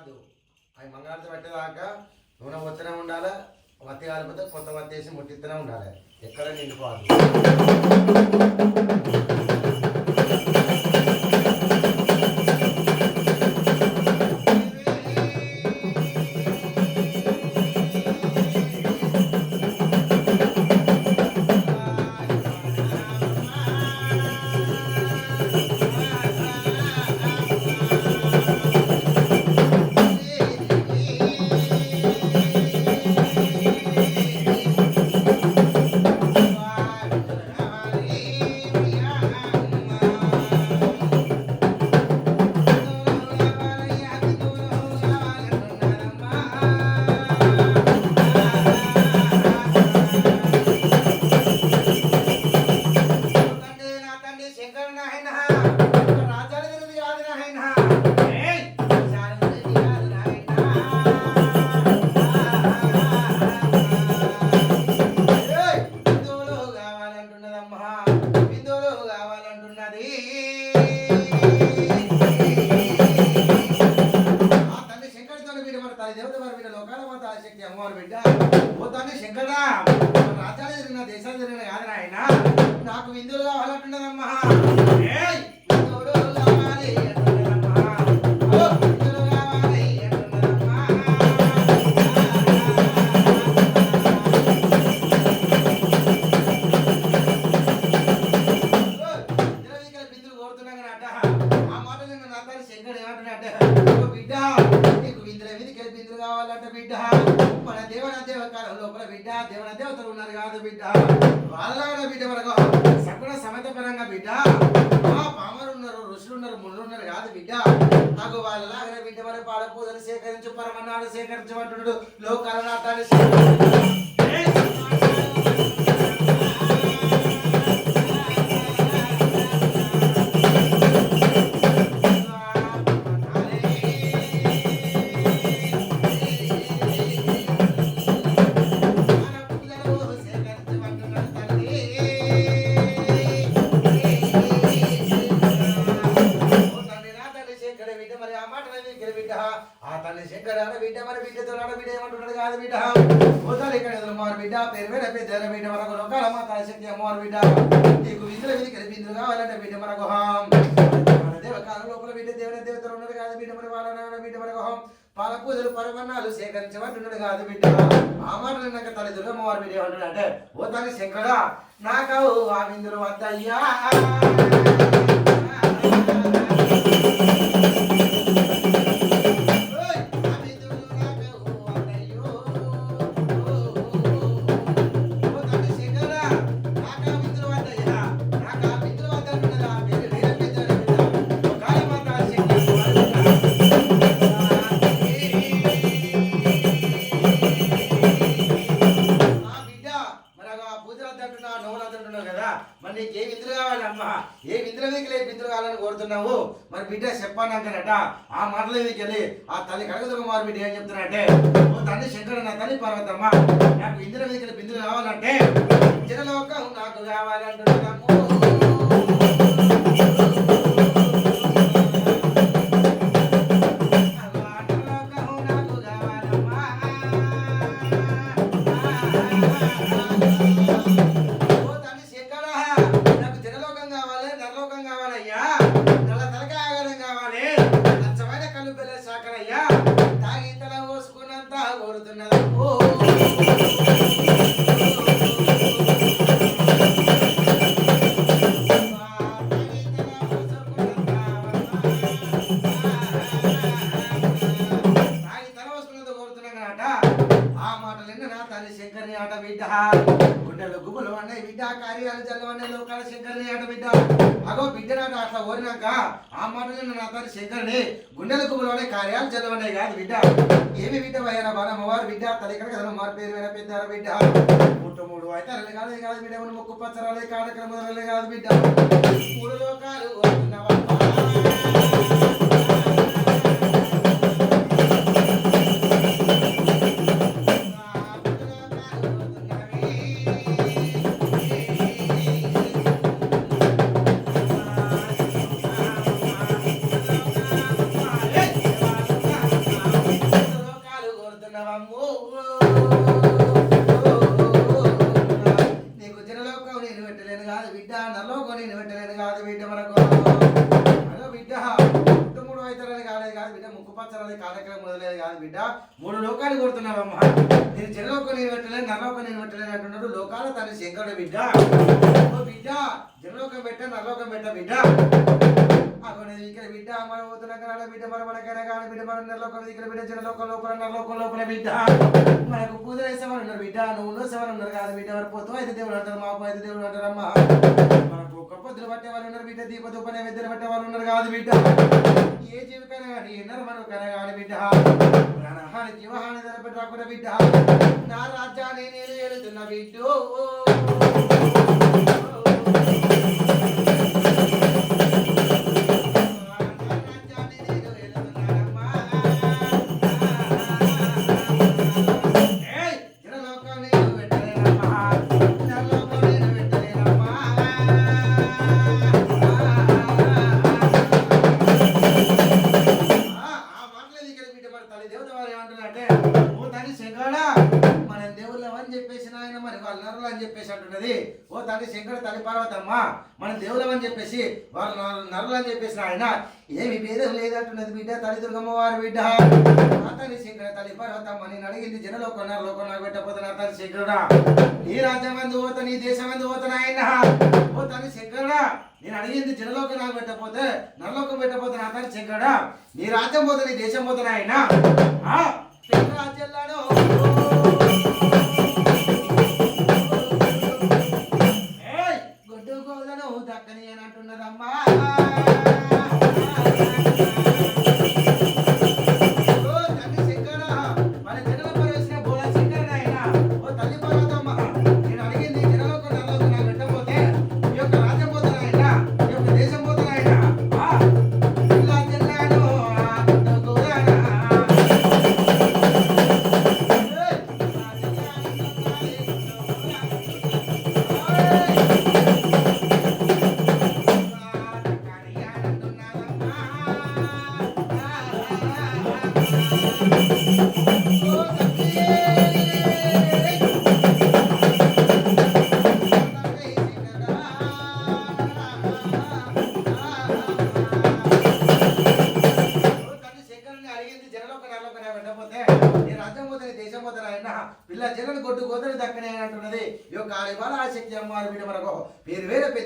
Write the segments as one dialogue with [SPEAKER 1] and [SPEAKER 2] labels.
[SPEAKER 1] కాదు. అవి మంగళారతి పెట్టేదాకా నూనె పోతూనే ఉండాలి? వత్తి కాలిపోతే కొత్త వత్తి వేసి ముట్టిస్తూనే ఉండాలి. ఎక్కడ నిండిపోవాలి నా తండ్రి శంకరు నాయన Thank you. లోపల బిడ్డ దేవన దేవతలు ఉన్నారు కాదు బిడ్డ. వాళ్ళ బిడ్డ వరకు సగుణ సమత పరంగా బిడ్డ. మా పామరు ఉన్నారు ఋషులు ఉన్నారు ముళ్ళు ఉన్నారు కాదు బిడ్డ. నాకు వాళ్ళలాగా బిడ్డ వరకు పాల పూజలు సేకరించు పరమన్నాడు సేకరించమంటున్నాడు లోకాల నాటాలు పాల పూజలు పరమన్నాలు సేకరించబడున్నాడు కాదు బిడ్డ ఆ మాట విన్నాక తల్లిదండ్రులు అమ్మవారి బిడ్డ ఏమంటున్నాడు అంటే ఓ తల్లి శంకరా నాకు ఆ విందులు వద్దయ్యా. మరి నీకు ఏ విందులు కావాలమ్మా ఏ విందుల వీకి ఏ విందులు కావాలని కోరుతున్నావు? మరి బిడ్డ చెప్పానంటారట ఆ మాటల వీకి వెళ్ళి ఆ తల్లి కడగదుర్గ మారు బిడ్డ ఏం చెప్తున్నారంటే ఓ తండ్రి శంకరు నా తల్లి పర్వతమ్మ నాకు ఇంద్ర వీకి బిందులు కావాలంటే చిరలోకం నాకు కావాలంటున్నాము ఆ మాటలు నా తల్లి శంకర్ని ఆట బిడ్డ గుబులు అన్నాయి బిడ్డ కార్యాలు జల్లవన్నాయి లోకాల శంకరనే ఆట బిడ్డ. అగో బిడ్డ నాట అట్లా ఓరినాక ఆ మాటలు నా తల్లి శంకరనే గుండెలు గుబులు అనే కార్యాలు జల్లవన్నాయి కాదు బిడ్డ. ఏమి బిడ్డ వయ్యారా బాల అమ్మవారు బిడ్డ? తల్లి కదా మారు పేరు మీద పెద్దారా బిడ్డ? పుట్టు మూడు అయితే అరలే కాదు కాదు బిడ్డ మొక్కు పచ్చరాలే కాడక్రమాలే కాదు బిడ్డ. మూడు లోకాలు అవుతలేదు కాదు బిడ్డ మనకు. బిడ్డ మూడు అవుతలేదు కాలేదు కాదు బిడ్డ ముక్కు పచ్చరాలి కార్యక్రమం మొదలేదు కాదు బిడ్డ. మూడు లోకాలు కొడుతున్నావమ్మా నేను జనలోక నిలబెట్టలేదు నేను పెట్టలేదు అంటున్నాడు లోకాల తన శంకరుడు బిడ్డ. బిడ్డ జనలోకం పెట్ట నల్లోకం పెట్ట బిడ్డ. ఇక్కడ బిడ్డ మనం బిడ్డ బిడ్డ లోపల బిడ్డ. మనకు పూజ చేసేవారు ఉన్నారు బిడ్డ నువ్వు ఉన్నారు కాదు బిడ్డ. వారు పోతూ అయితే అంటారు మాపు అయితే దేవుడు అంటారు అమ్మ. ఒక్క పొద్దులు పట్టే వాళ్ళు ఉన్నారు బిడ్డ దీప దుప్ప నైవేద్యం పట్టే వాళ్ళు ఉన్నారు కాదు బిడ్డ. ఏ జీవికైనా కానీ ఎన్నర మనకైనా కానీ బిడ్డ. ప్రాణహాని జీవహాని ధరపెట్టి రాకుండా బిడ్డ. నా రాజ్యాన్ని నేను ఏలుతున్న బిడ్డ. ఓ శంకర తల్లి పార్వతమ్మ మన దేవులం అని చెప్పేసి వారు నరు- నరులు అని చెప్పేసి ఆయన ఏమి భేదం లేదంటున్నది బిడ్డ తల్లి దుర్గమ్మ వారి బిడ్డ ఆ శంకర తల్లి పార్వతమ్మ నేను అడిగింది జనలో కొన్నారు లోకం నాకు పెట్టకపోతే అతని శంకరుడా? నీ రాజ్యం మంది పోతా నీ దేశం మంది పోతా ఆయన ఓ తని శంకరుడా నేను అడిగింది జనలోకి నాకు పెట్టపోతే నరలోకం పెట్టకపోతే అతని శంకరుడా? నీ రాజ్యం పోతే నీ దేశం పోతా ఆయన రాజ్యంలాడో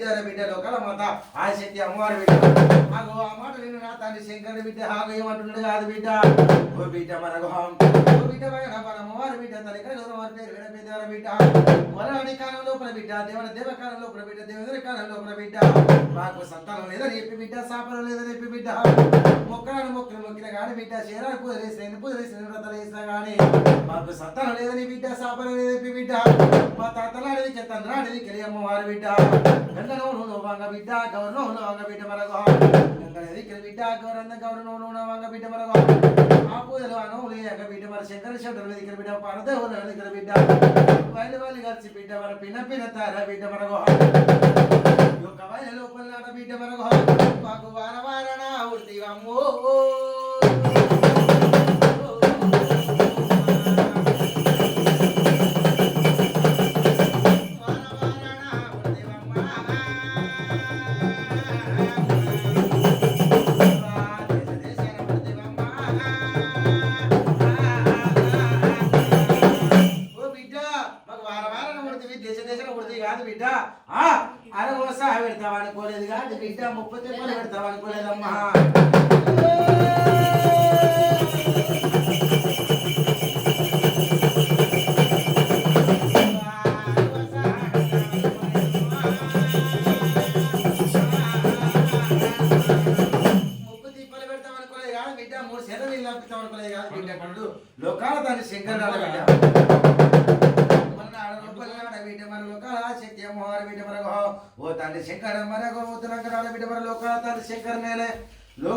[SPEAKER 1] పేరు బిడ్డ లోకల మాత ఆశక్తి అమ్మవారి బిడ్డ. మాకు ఆ మాట నేను నా తండ్రి శంకరుడి బిడ్డ ఆగో ఏమంటున్నాడు కాదు బిడ్డ? ఓ బిడ్డ మన గుహం ఓ బిడ్డ మన మన అమ్మవారి బిడ్డ తల్లి వారి పేరు వేరే పెద్ద బిడ్డ. వరాని కాలం లోపల బిడ్డ దేవన దేవ కాలం లోపల బిడ్డ దేవేంద్ర కాలం లోపల బిడ్డ. మాకు సంతానం లేదని చెప్పి బిడ్డ సాపరం లేదని చెప్పి బిడ్డ. మొక్కలను మొక్కలు మొక్కిన కానీ బిడ్డ చీరాలు పూజ చేసిన పూజ చేసిన వ్రతాలు చేసినా కానీ మాకు సంతానం లేదని బిడ్డ సాపరం లేదని చెప్పి బిడ్డ. మా తాతల అడవికి తండ్రి అడవికి వెళ్ళి అమ్మవారి బిడ్డ. గంగనో వంగ బిడ్డ గౌరవ వంగ బిడ్డ మరొక గంగనదికి బిడ్డ గౌరంద గౌరవ వంగ బిడ్డ మరొక ఆ పూజలు అనవులు ఏక బిడ్డ మన శంకర శంకరుల దగ్గర బిడ్డ పరదేవుల దగ్గర బిడ్డ వైలు వైలు కలిసి బిడ్డ మన తార బిడ్డ యొక్క బిడ్డ మాకు వార వారణ దేశ కాదు బిడ్డ. ఆ అరవోసా పెడతావు అనుకోలేదు కాదు బిడ్డ. ముప్పై తిప్పలు పెడతావు అనుకోలేదమ్మా అనుకోలేదు బిడ్డ. మూడు అనుకోలేదు కాదు బిడ్డ. పండు లోకాల దాన్ని శంకర్ బిడ్డ ఓ తండ్రి శంకర మరొక ఓ తండ్రి బిడ్డ మరి లోకాల తండ్రి శంకర్ నేనే లోక